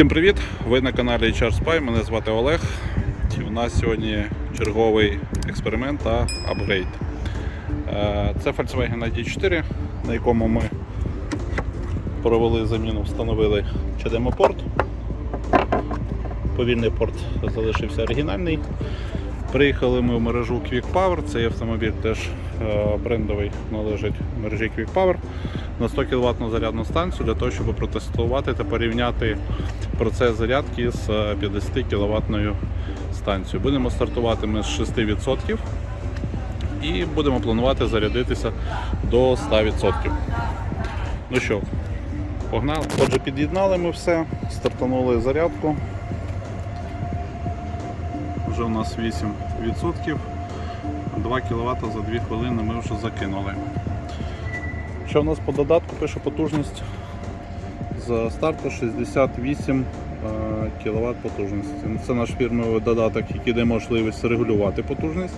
Всім привіт! Ви на каналі HR Spy, мене звати Олег. І У нас сьогодні черговий експеримент та апгрейд. Е, Це Volkswagen ID4, на якому ми провели заміну, встановили CDM-порт. Повільний порт залишився оригінальний. Приїхали ми в мережу Quick Power, цей автомобіль теж е, брендовий належить мережі Quick Power на 100 кВт зарядну станцію для того, щоб протестувати та порівняти процес зарядки з е, 50 кВт станцією. Будемо стартувати ми з 6% і будемо планувати зарядитися до 100%. Ну що, погнали. Отже, під'єднали ми все, стартанули зарядку. Вже у нас 8%. 2 кВт за 2 хвилини ми вже закинули. Що у нас по додатку пише потужність з старту 68 кВт потужності. Це наш фірмовий додаток, який дає можливість регулювати потужність.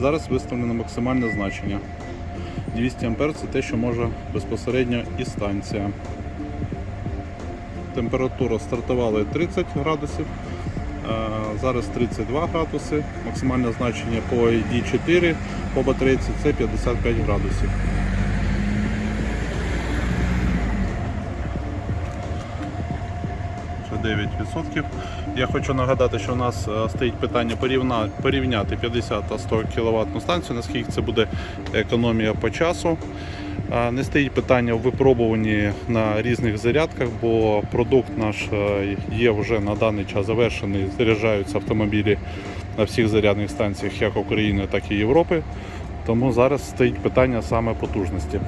Зараз виставлено максимальне значення. 200 А це те, що може безпосередньо і станція. Температура стартувала 30 градусів, зараз 32 градуси. Максимальне значення по ID4 по батарейці це 55 градусів. Ще 9%. Я хочу нагадати, що у нас е, стоїть питання порівняти 50 та 100 кВт станцію, наскільки це буде економія по часу. Не стоїть питання в випробуванні на різних зарядках, бо продукт наш е, є вже на даний час завершений. Заряджаються автомобілі на всіх зарядних станціях як України, так і Європи. Тому зараз стоїть питання саме потужності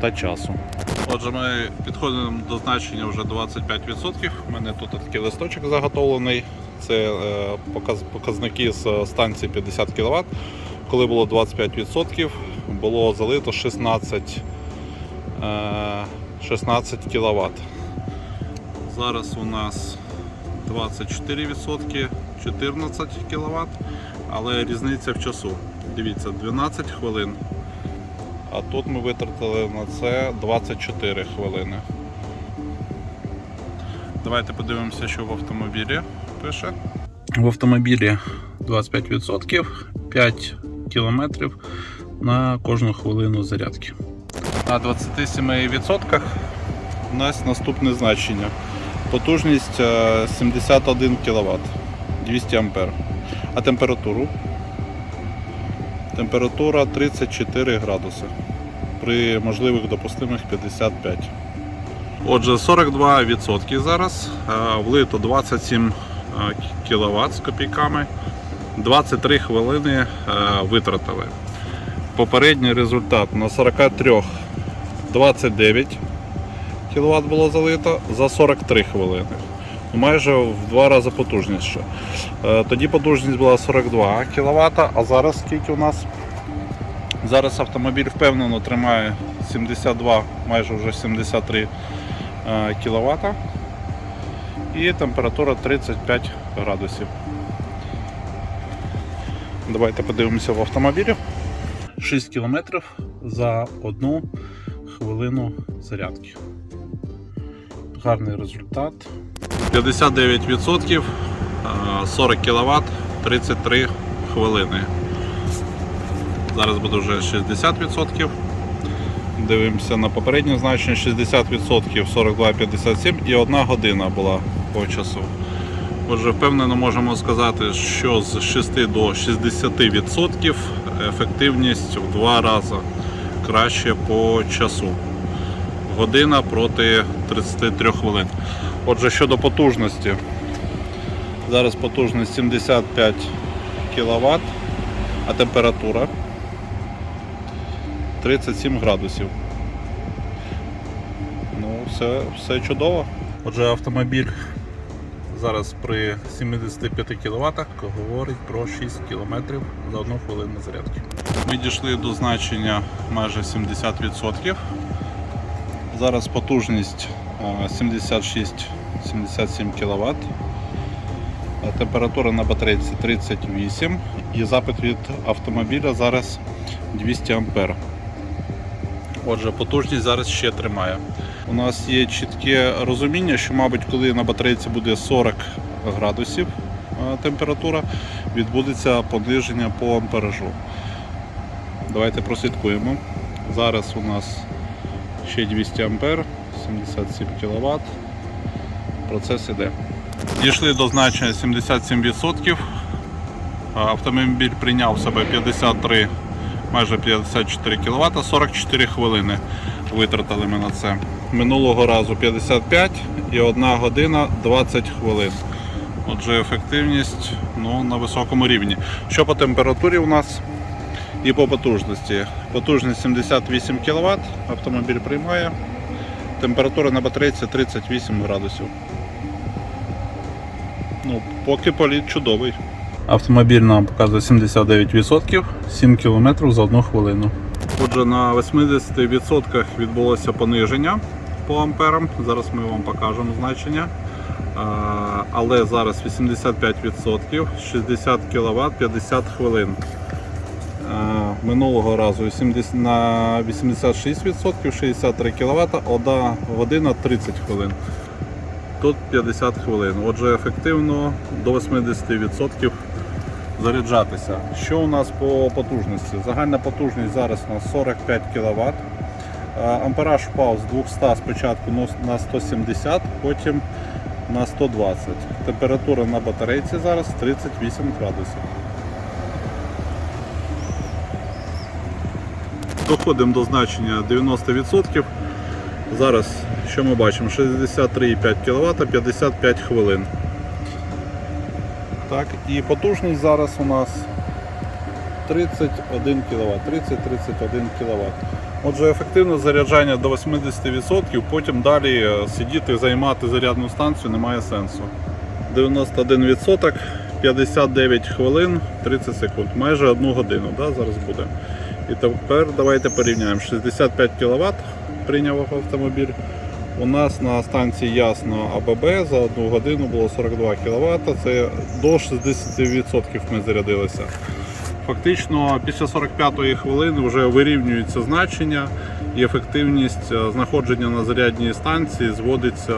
та часу. Отже, ми підходимо до значення вже 25%. У мене тут такий листочок заготовлений. Це е, показники з станції 50 кВт. Коли було 25%, було залито 16, е, 16 кВт. Зараз у нас 24%, 14 кВт, але різниця в часу. Дивіться, 12 хвилин. А тут ми витратили на це 24 хвилини. Давайте подивимося, що в автомобілі пише. В автомобілі 25%, 5 км на кожну хвилину зарядки. На 27% у нас наступне значення. Потужність е, 71 кВт, 200 А. А температуру? Температура 34 градуси при можливих допустимих 55. Отже, 42% зараз, влито 27 кВт з копійками, 23 хвилини е, витратили. Попередній результат на 43 29 кВт було залито за 43 хвилини. Майже в два рази потужніше. Е, Тоді потужність була 42 кВт, а зараз скільки у нас? Зараз автомобіль впевнено тримає 72, майже вже 73 кВт. І температура 35 градусів. Давайте подивимося в автомобілі. 6 км за одну хвилину зарядки. Гарний результат. 59%, е, 40 кВт, 33 хвилини. Зараз буде вже 60%. Дивимося на попереднє значення 60%, 42,57 і 1 година була по часу. Отже, впевнено можемо сказати, що з 6 до 60% ефективність в два рази краще по часу. Година проти 33 хвилин. Отже, щодо потужності. Зараз потужність 75 кВт, а температура 37 градусів. Ну, все, все чудово. Отже, автомобіль зараз при 75 кВт говорить про 6 км за 1 хвилину зарядки. Ми дійшли до значення майже 70%. Зараз потужність е, 76-77 кВт. Температура на батарейці 38 і запит від автомобіля зараз 200 А. Отже, потужність зараз ще тримає. У нас є чітке розуміння, що, мабуть, коли на батарейці буде 40 градусів е, температура, відбудеться пониження по амперажу. Давайте прослідкуємо. Зараз у нас ще 200 ампер, 77 кВт. Процес іде. Дійшли до значення 77%. Автомобіль прийняв себе 53, майже 54 кВт, 44 хвилини витратили ми на це. Минулого разу 55 і 1 година 20 хвилин. Отже, ефективність ну, на високому рівні. Що по температурі у нас і по потужності? Потужність 78 кВт, автомобіль приймає. Температура на батарейці 38 градусів. Ну, поки політ чудовий. Автомобіль нам показує 79%, 7 км за 1 хвилину. Отже, на 80% відбулося пониження по амперам. Зараз ми вам покажемо значення. Але зараз 85%, 60 кВт, 50 хвилин. Минулого разу на 86%, 63 кВт, 1 година 30 хвилин. Тут 50 хвилин. Отже, ефективно до 80% заряджатися. Що у нас по потужності? Загальна потужність зараз у нас 45 кВт. Ампераж впав з 200 спочатку на 170, потім на 120. Температура на батарейці зараз 38 градусів. Доходимо до значення 90%. Зараз що ми бачимо? 63,5 кВт, 55 хвилин. Так, і потужність зараз у нас 31 кВт, 30-31 кВт. Отже, ефективне заряджання до 80%, потім далі е, сидіти, займати зарядну станцію немає сенсу. 91%, 59 хвилин, 30 секунд, майже 1 годину да, зараз буде. І тепер давайте порівняємо. 65 кВт прийняв автомобіль. У нас на станції Ясно АББ за одну годину було 42 кВт, це до 60% ми зарядилися. Фактично після 45-ї хвилини вже вирівнюються значення і ефективність е, знаходження на зарядній станції зводиться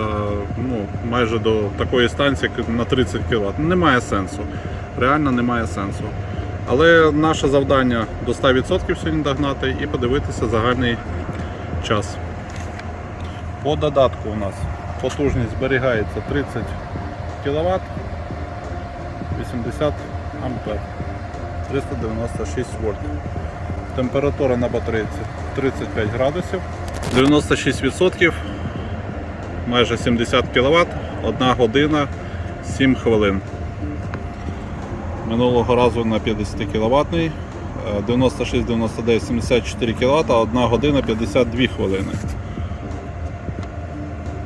ну, майже до такої станції на 30 кВт. Немає сенсу. Реально немає сенсу. Але наше завдання до 100% сьогодні догнати і подивитися загальний час. По додатку у нас потужність зберігається 30 кВт, 80 ампер, 396 вольт. Температура на батарейці 35 градусів, 96%, майже 70 кВт, 1 година 7 хвилин. Минулого разу на 50 кВт, 96, 99, 74 кВт, 1 година 52 хвилини.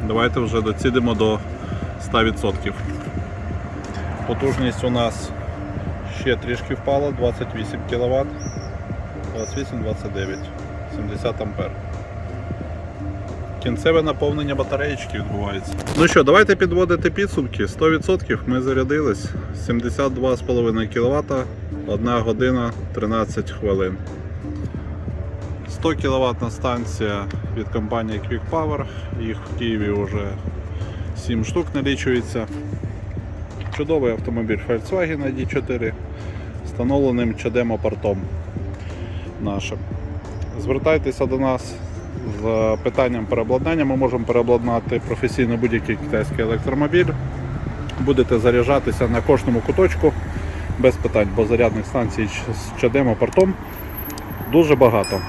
Давайте вже доцідимо до 100%. Потужність у нас ще трішки впала, 28 кВт, 28-29, 70 ампер. Кінцеве наповнення батареєчки відбувається. Ну що, давайте підводити підсумки. 100% ми зарядились. 72,5 кВт, 1 година 13 хвилин. 100 кВт станція від компанії Quick Power. Їх в Києві вже 7 штук налічується. Чудовий автомобіль Volkswagen ID4 встановленим чадемо-портом нашим. Звертайтеся до нас з питанням переобладнання. Ми можемо переобладнати професійно будь-який китайський електромобіль. Будете заряджатися на кожному куточку без питань, бо зарядних станцій з чадемо-портом дуже багато.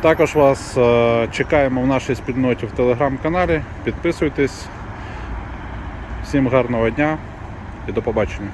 Також вас е, чекаємо в нашій спільноті в телеграм-каналі. Підписуйтесь. Всім гарного дня і до побачення.